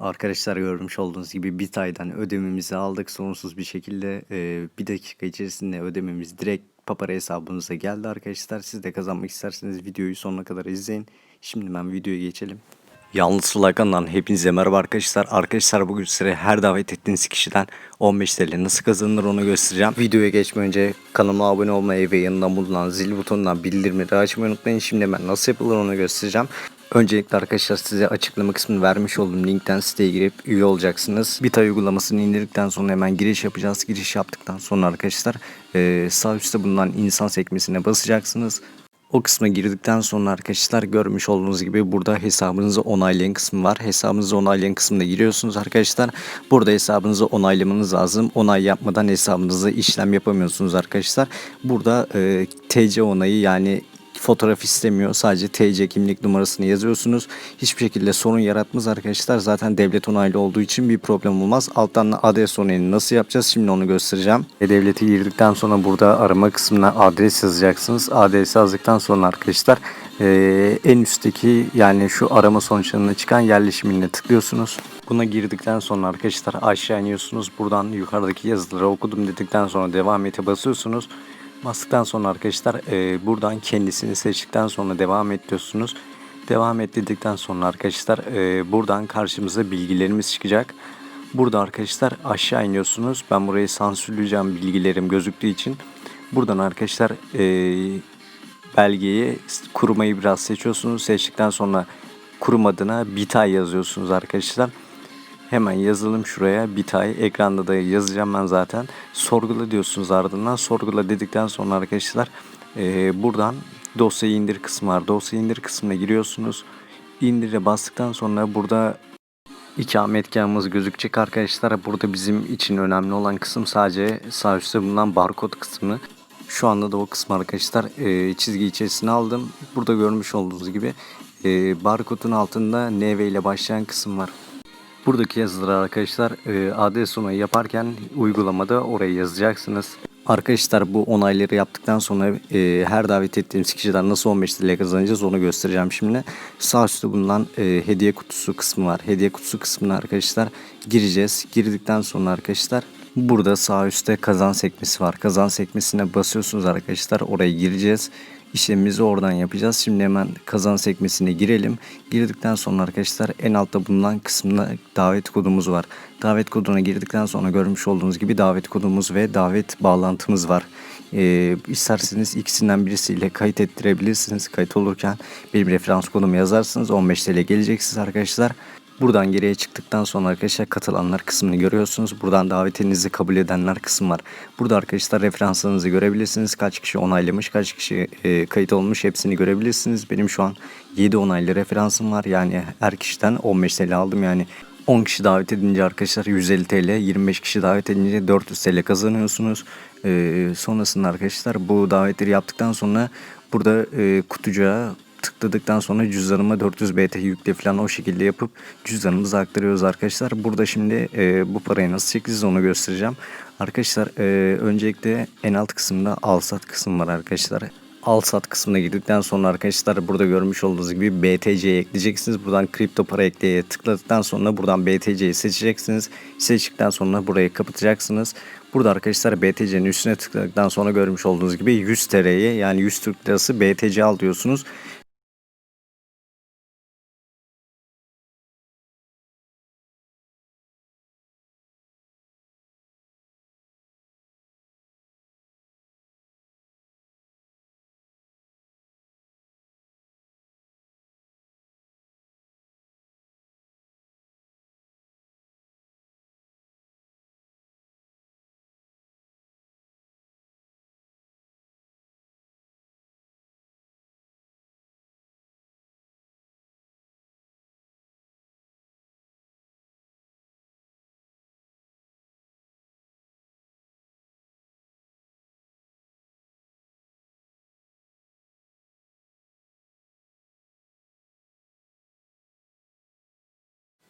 Arkadaşlar görmüş olduğunuz gibi Bitay'dan ödememizi aldık. Sonsuz bir şekilde e, bir dakika içerisinde ödememiz direkt Papara hesabınıza geldi arkadaşlar. Siz de kazanmak isterseniz videoyu sonuna kadar izleyin. Şimdi ben videoya geçelim. Yalnız Sulakan'dan hepinize merhaba arkadaşlar. Arkadaşlar bugün size her davet ettiğiniz kişiden 15 TL nasıl kazanılır onu göstereceğim. Videoya geçmeden önce kanalıma abone olmayı ve yanından bulunan zil butonundan bildirimleri açmayı unutmayın. Şimdi ben nasıl yapılır onu göstereceğim. Öncelikle arkadaşlar size açıklama kısmını vermiş olduğum linkten siteye girip üye olacaksınız. Bitay uygulamasını indirdikten sonra hemen giriş yapacağız. Giriş yaptıktan sonra arkadaşlar eee, sağ üstte bulunan insan sekmesine basacaksınız. O kısma girdikten sonra arkadaşlar görmüş olduğunuz gibi burada hesabınızı onaylayın kısmı var. Hesabınızı onaylayın kısmına giriyorsunuz arkadaşlar. Burada hesabınızı onaylamanız lazım. Onay yapmadan hesabınızı işlem yapamıyorsunuz arkadaşlar. Burada e, TC onayı yani fotoğraf istemiyor. Sadece TC kimlik numarasını yazıyorsunuz. Hiçbir şekilde sorun yaratmaz arkadaşlar. Zaten devlet onaylı olduğu için bir problem olmaz. Alttan adres onayını nasıl yapacağız? Şimdi onu göstereceğim. E, devleti girdikten sonra burada arama kısmına adres yazacaksınız. Adresi yazdıktan sonra arkadaşlar e, en üstteki yani şu arama sonuçlarına çıkan yerleşimine tıklıyorsunuz. Buna girdikten sonra arkadaşlar aşağı iniyorsunuz. Buradan yukarıdaki yazıları okudum dedikten sonra devam ete basıyorsunuz. Bastıktan sonra arkadaşlar e, buradan kendisini seçtikten sonra devam et. Devam et sonra arkadaşlar e, buradan karşımıza bilgilerimiz çıkacak. Burada arkadaşlar aşağı iniyorsunuz. Ben burayı sansürleyeceğim bilgilerim gözüktüğü için. Buradan arkadaşlar e, belgeyi kurumayı biraz seçiyorsunuz. Seçtikten sonra kurum adına Bitay yazıyorsunuz arkadaşlar. Hemen yazalım şuraya Bitay. Ekranda da yazacağım ben zaten. Sorgula diyorsunuz ardından. Sorgula dedikten sonra arkadaşlar e, buradan dosyayı indir kısmı var. Dosyayı indir kısmına giriyorsunuz. İndire bastıktan sonra burada ikametgahımız gözükecek arkadaşlar. Burada bizim için önemli olan kısım sadece sağ üstte bulunan barkod kısmı. Şu anda da o kısmı arkadaşlar e, çizgi içerisine aldım. Burada görmüş olduğunuz gibi e, barkodun altında NV ile başlayan kısım var. Buradaki yazıları arkadaşlar e, adres onayı yaparken uygulamada oraya yazacaksınız. Arkadaşlar bu onayları yaptıktan sonra e, her davet ettiğimiz kişiden nasıl 15 TL kazanacağız onu göstereceğim şimdi. Sağ üstte bulunan e, hediye kutusu kısmı var. Hediye kutusu kısmına arkadaşlar gireceğiz. Girdikten sonra arkadaşlar burada sağ üstte kazan sekmesi var. Kazan sekmesine basıyorsunuz arkadaşlar. Oraya gireceğiz. İşlemimizi oradan yapacağız. Şimdi hemen kazan sekmesine girelim. Girdikten sonra arkadaşlar en altta bulunan kısmında davet kodumuz var. Davet koduna girdikten sonra görmüş olduğunuz gibi davet kodumuz ve davet bağlantımız var. Ee, isterseniz ikisinden birisiyle kayıt ettirebilirsiniz. Kayıt olurken benim referans kodumu yazarsınız. 15 TL geleceksiniz arkadaşlar. Buradan geriye çıktıktan sonra arkadaşlar katılanlar kısmını görüyorsunuz. Buradan davetinizi kabul edenler kısım var. Burada arkadaşlar referanslarınızı görebilirsiniz. Kaç kişi onaylamış, kaç kişi e, kayıt olmuş hepsini görebilirsiniz. Benim şu an 7 onaylı referansım var. Yani her kişiden 15 TL aldım. Yani 10 kişi davet edince arkadaşlar 150 TL, 25 kişi davet edince 400 TL kazanıyorsunuz. Ee, sonrasında arkadaşlar bu davetleri yaptıktan sonra burada e, kutucuğa tıkladıktan sonra cüzdanıma 400 BT yükle falan o şekilde yapıp cüzdanımızı aktarıyoruz arkadaşlar. Burada şimdi e, bu parayı nasıl çekeceğiz onu göstereceğim. Arkadaşlar e, öncelikle en alt kısımda al sat kısım var arkadaşlar. Al sat kısmına girdikten sonra arkadaşlar burada görmüş olduğunuz gibi BTC'ye ekleyeceksiniz. Buradan kripto para ekleye tıkladıktan sonra buradan BTC'yi seçeceksiniz. Seçtikten sonra burayı kapatacaksınız. Burada arkadaşlar BTC'nin üstüne tıkladıktan sonra görmüş olduğunuz gibi 100 TL'ye yani 100 Türk Lirası BTC al diyorsunuz.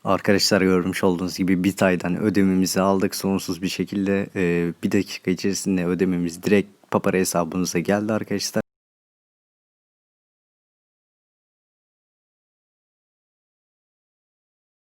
Arkadaşlar görmüş olduğunuz gibi Bitay'dan ödememizi aldık. Sonsuz bir şekilde e, bir dakika içerisinde ödememiz direkt Papara hesabınıza geldi arkadaşlar.